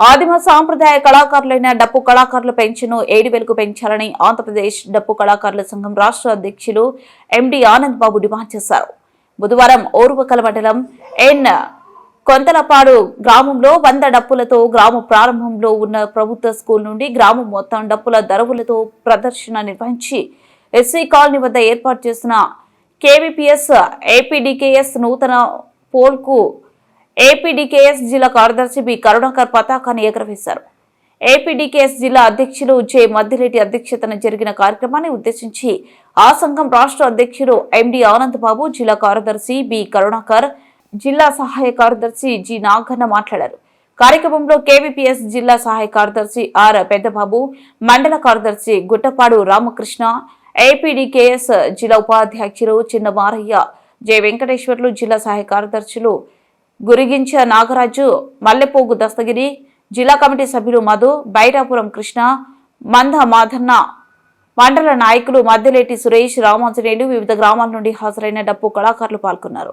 ఆదిమ సాంప్రదాయ కళాకారులైన డప్పు కళాకారుల పెన్షన్ ఏడు వేలకు పెంచాలని ఆంధ్రప్రదేశ్ డప్పు కళాకారుల సంఘం రాష్ట్ర అధ్యక్షులు ఎండి ఆనంద్ బాబు డిమాండ్ చేశారు. బుధవారం ఓరువకల మండలం ఎన్ కొంతలపాడు గ్రామంలో వంద డప్పులతో గ్రామ ప్రారంభంలో ఉన్న ప్రభుత్వ స్కూల్ నుండి గ్రామం మొత్తం డప్పుల ధరవులతో ప్రదర్శన నిర్వహించి ఎస్సీ కాలనీ వద్ద ఏర్పాటు చేసిన కేవీపీఎస్ ఏపీడీకేఎస్ నూతన పోల్కు ఏపీడీకేఎస్ జిల్లా కార్యదర్శి బి కరుణాకర్ పతాకాన్ని ఎగురవేశారు. ఏపీడీకేఎస్ జిల్లా అధ్యక్షులు జె మద్దిరెడ్డి అధ్యక్షతన జరిగిన కార్యక్రమాన్ని ఉద్దేశించి ఆ సంఘం రాష్ట్ర అధ్యక్షులు ఎండి ఆనంద్ బాబు జిల్లా కార్యదర్శి బి కరుణాకర్ జిల్లా సహాయ కార్యదర్శి జి నాగన్న మాట్లాడారు. కార్యక్రమంలో కేవీపీఎస్ జిల్లా సహాయ కార్యదర్శి ఆర్ పెద్దబాబు మండల కార్యదర్శి గుట్టపాడు రామకృష్ణ ఏపీడీకేఎస్ జిల్లా ఉపాధ్యక్షులు చిన్న మారయ్య జె వెంకటేశ్వర్లు జిల్లా సహాయ కార్యదర్శులు గురిగించ నాగరాజు మల్లెపోగు దస్తగిరి జిల్లా కమిటీ సభ్యులు మధు బైరాపురం కృష్ణ మంద మాధన్న మండల నాయకులు మద్దెలేటి సురేష్ రామాంజనేయులు వివిధ గ్రామాల నుండి హాజరైన డప్పు కళాకారులు పాల్గొన్నారు.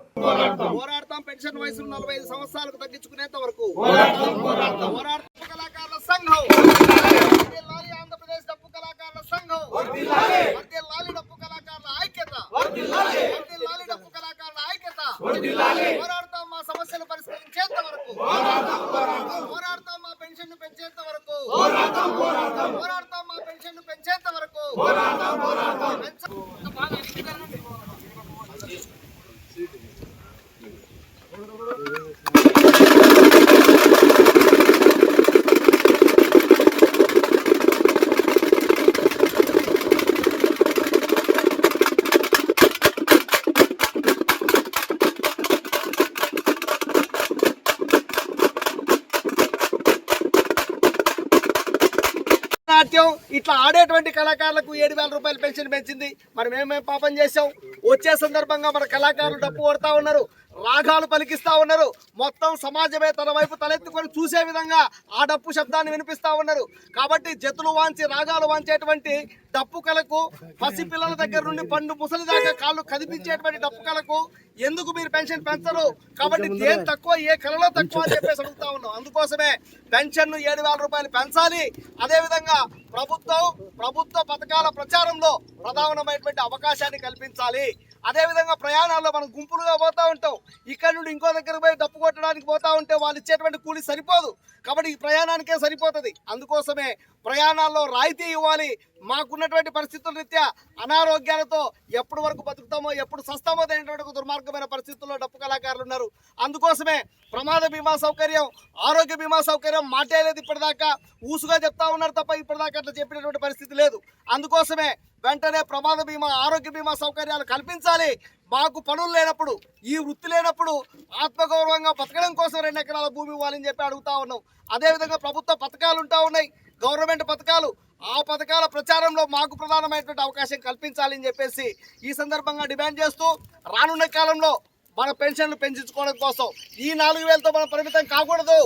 పోరాడతాం పెన్షన్ వయసు నలభై ఐదు సంవత్సరాలకు తగ్గించుకునేంత వరకు పోరాడతాం కళాకారుల సంఘం వర్ధిల్లాలి ఆంధ్రప్రదేశ్ డప్పు కళాకారుల సంఘం వర్ధిల్లాలి డప్పు కళాకారుల ఐక్యత వర్ధిల్లాలి డప్పు కళాకారుల ఐక్యత పోరాడతాం మా సమస్యలు పరిష్కరించేంత వరకు పోరాడతాం మా పెన్షన్ పెంచేంత వరకు పోరాడతాం మా పెన్షన్ పెంచేంత వరకు. పెంచ- ప్రభుత్వం ఇట్లా ఆడేటువంటి కళాకారులకు ఏడు వేల రూపాయలు పెన్షన్ పెంచింది. మరి మేమే పాపం చేసాం వచ్చే సందర్భంగా మన కళాకారులు డప్పు కొడతా ఉన్నారు రాగాలు పలికిస్తా ఉన్నారు. మొత్తం సమాజమే తన వైపు తలెత్తుకొని చూసే విధంగా ఆ డప్పు శబ్దాన్ని వినిపిస్తా ఉన్నారు. కాబట్టి జతులు వాంచి రాగాలు వాంచేటువంటి డప్పు కళకు పసి పిల్లల దగ్గర నుండి పండు ముసలి దాకా కాళ్ళు కదిపించేటువంటి డప్పు కళకు ఎందుకు మీరు పెన్షన్ పెంచరు? కాబట్టి దేని తక్కువ ఏ కళలో తక్కువ అని చెప్పేసి అడుగుతా ఉన్నాం. అందుకోసమే పెన్షన్ను ఏడు వేల రూపాయలు పెంచాలి. అదే విధంగా ప్రభుత్వం ప్రభుత్వ పథకాల ప్రచారంలో ప్రధానమైనటువంటి అవకాశాన్ని కల్పించాలి. అదేవిధంగా ప్రయాణాల్లో మనం గుంపులుగా పోతా ఉంటాం. ఇక్కడ నుండి ఇంకో దగ్గర పోయి డప్పు కొట్టడానికి పోతూ ఉంటే వాళ్ళు ఇచ్చేటువంటి కూలి సరిపోదు. కాబట్టి ఈ ప్రయాణానికే సరిపోతుంది. అందుకోసమే ప్రయాణాల్లో రాయితీ ఇవ్వాలి. మాకున్నటువంటి పరిస్థితుల రీత్యా అనారోగ్యాలతో ఎప్పటి వరకు బతుకుతామో ఎప్పుడు సస్తామో అనేటువంటి దుర్మార్గమైన పరిస్థితుల్లో డప్పు కళాకారులు ఉన్నారు. అందుకోసమే ప్రమాద బీమా సౌకర్యం ఆరోగ్య బీమా సౌకర్యం మాటే లేదు ఇప్పటిదాకా. ఊసుగా చెప్తా ఉన్నారు తప్ప ఇప్పటిదాకా అట్లా చెప్పినటువంటి పరిస్థితి లేదు. అందుకోసమే వెంటనే ప్రమాద బీమా ఆరోగ్య బీమా సౌకర్యాలు కల్పించాలి. మాకు పనులు లేనప్పుడు ఈ వృత్తి లేనప్పుడు ఆత్మగౌరవంగా బతకడం కోసం రెండు ఎకరాల భూమి ఇవ్వాలని చెప్పి అడుగుతా ఉన్నాం. అదేవిధంగా ప్రభుత్వ పథకాలు ఉంటా ఉన్నాయి. గవర్నమెంట్ పథకాలు ఆ పథకాల ప్రచారంలో మాకు ప్రధానమైనటువంటి అవకాశం కల్పించాలని చెప్పేసి ఈ సందర్భంగా డిమాండ్ చేస్తూ రానున్న కాలంలో మన పెన్షన్లు పెంచుకోవడం కోసం ఈ నాలుగు వేలతో మనం పరిమితం కాకూడదు.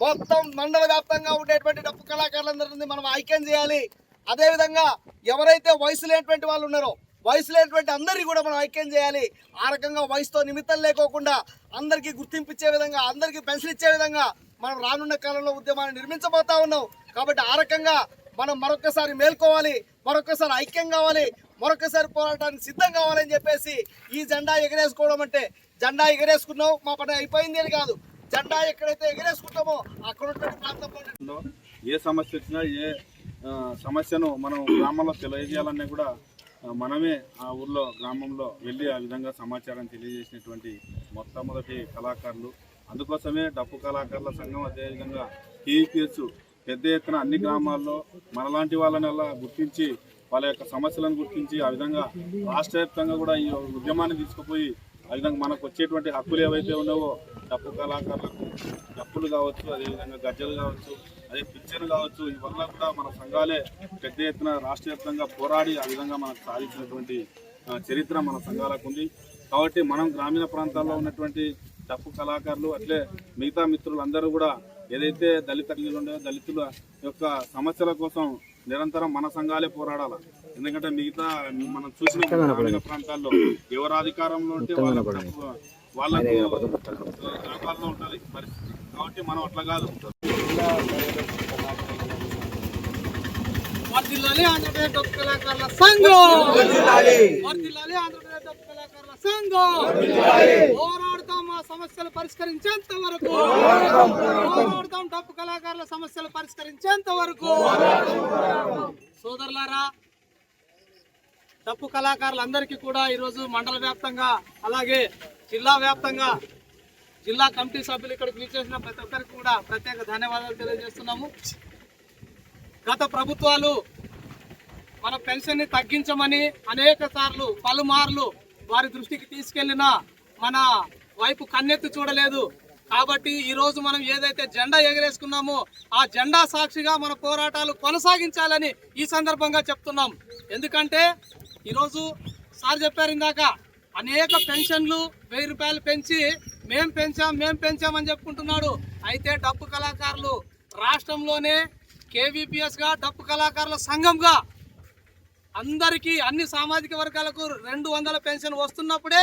మొత్తం మండల వ్యాప్తంగా ఉండేటువంటి డప్పు కళాకారులందరినీ మనం ఐక్యం చేయాలి. అదేవిధంగా ఎవరైతే వయసు లేనటువంటి వాళ్ళు ఉన్నారో వయసు లేనటువంటి అందరినీ కూడా మనం ఐక్యం చేయాలి. ఆ రకంగా వయసుతో నిమిత్తం లేకోకుండా అందరికీ గుర్తింపు ఇచ్చే విధంగా అందరికీ పెన్షన్ ఇచ్చే విధంగా మనం రానున్న కాలంలో ఉద్యమాన్ని నిర్మించబోతా ఉన్నాం. కాబట్టి ఆ రకంగా మనం మరొకసారి మేల్కోవాలి మరొకసారి ఐక్యం కావాలి మరొకసారి పోరాటానికి సిద్ధం కావాలని చెప్పేసి ఈ జెండా ఎగరేసుకోవడం అంటే జెండా ఎగరేసుకున్నాం మా పని అయిపోయింది అని కాదు. జెండా ఎక్కడైతే ఎగరేసుకుంటామో అక్కడ ఉన్నటువంటి ప్రాంతంలో ఏ సమస్య వచ్చినా ఏ సమస్యను మనం గ్రామంలో తెలియజేయాలన్నా కూడా మనమే ఆ ఊర్లో గ్రామంలో వెళ్ళి ఆ విధంగా సమాచారం తెలియజేసినటువంటి మొట్టమొదటి కళాకారులు. అందుకోసమే డప్పు కళాకారుల సంఘం అదేవిధంగా టీపీఎస్ పెద్ద ఎత్తున అన్ని గ్రామాల్లో మనలాంటి వాళ్ళని అలా గుర్తించి వాళ్ళ యొక్క సమస్యలను గుర్తించి ఆ విధంగా రాష్ట్ర వ్యాప్తంగా కూడా ఈ ఉద్యమాన్ని తీసుకుపోయి ఆ విధంగా మనకు వచ్చేటువంటి హక్కులు ఏవైతే ఉన్నావో డప్పు కళాకారులకు డప్పులు కావచ్చు అదేవిధంగా గజ్జలు కావచ్చు అదే పిక్చర్ కావచ్చు ఇవల్ల కూడా మన సంఘాలే పెద్ద ఎత్తున రాష్ట్ర వ్యాప్తంగా పోరాడి ఆ విధంగా మనకు సాధించినటువంటి చరిత్ర మన సంఘాలకు ఉంది. కాబట్టి మనం గ్రామీణ ప్రాంతాల్లో ఉన్నటువంటి డప్పు కళాకారులు అట్లే మిగతా మిత్రులందరూ కూడా ఏదైతే దళిత ఉన్నాయో దళితుల యొక్క సమస్యల కోసం నిరంతరం మన సంఘాలే పోరాడాలి? ఎందుకంటే మిగతా మనం చూసిన గ్రామీణ ప్రాంతాల్లో ఎవరు అధికారంలో ఉంటే వాళ్ళ వాళ్ళకు ఉండాలి పరిస్థితి. కాబట్టి మనం అట్లా కాదు. వర్ధిల్లాలి ఆంధ్రప్రదేశ్ డప్పు కళాకారుల సంఘం. వర్ధిల్లాలి ఆంధ్రప్రదేశ్ కళాకారుల సంఘం. పోరాడతాం మా సమస్యలు పరిష్కరించేంత వరకు. పోరాడతాం డప్పు కళాకారుల సమస్యలు పరిష్కరించేంత వరకు. సోదరులారా డప్పు కళాకారులందరికీ కూడా ఈరోజు మండల వ్యాప్తంగా అలాగే జిల్లా వ్యాప్తంగా జిల్లా కమిటీ సభ్యులు ఇక్కడికి విచ్చేసిన ప్రతి ఒక్కరికి కూడా ప్రత్యేక ధన్యవాదాలు తెలియజేస్తున్నాము. గత ప్రభుత్వాలు మన పెన్షన్ని తగ్గించమని అనేక సార్లు పలుమార్లు వారి దృష్టికి తీసుకెళ్ళిన మన వైపు కన్నెత్తి చూడలేదు. కాబట్టి ఈ రోజు మనం ఏదైతే జెండా ఎగరేసుకున్నామో ఆ జెండా సాక్షిగా మన పోరాటాలు కొనసాగించాలని ఈ సందర్భంగా చెప్తున్నాం. ఎందుకంటే ఈరోజు సార్ చెప్పారు ఇందాక అనేక పెన్షన్లు వెయ్యి రూపాయలు పెంచి మేం పెంచాం మేం పెంచామని చెప్పుకుంటున్నాడు. అయితే డప్పు కళాకారులు రాష్ట్రంలోనే కేవీపీఎస్గా డప్పు కళాకారుల సంఘంగా అందరికీ అన్ని సామాజిక వర్గాలకు రెండు వందల పెన్షన్ వస్తున్నప్పుడే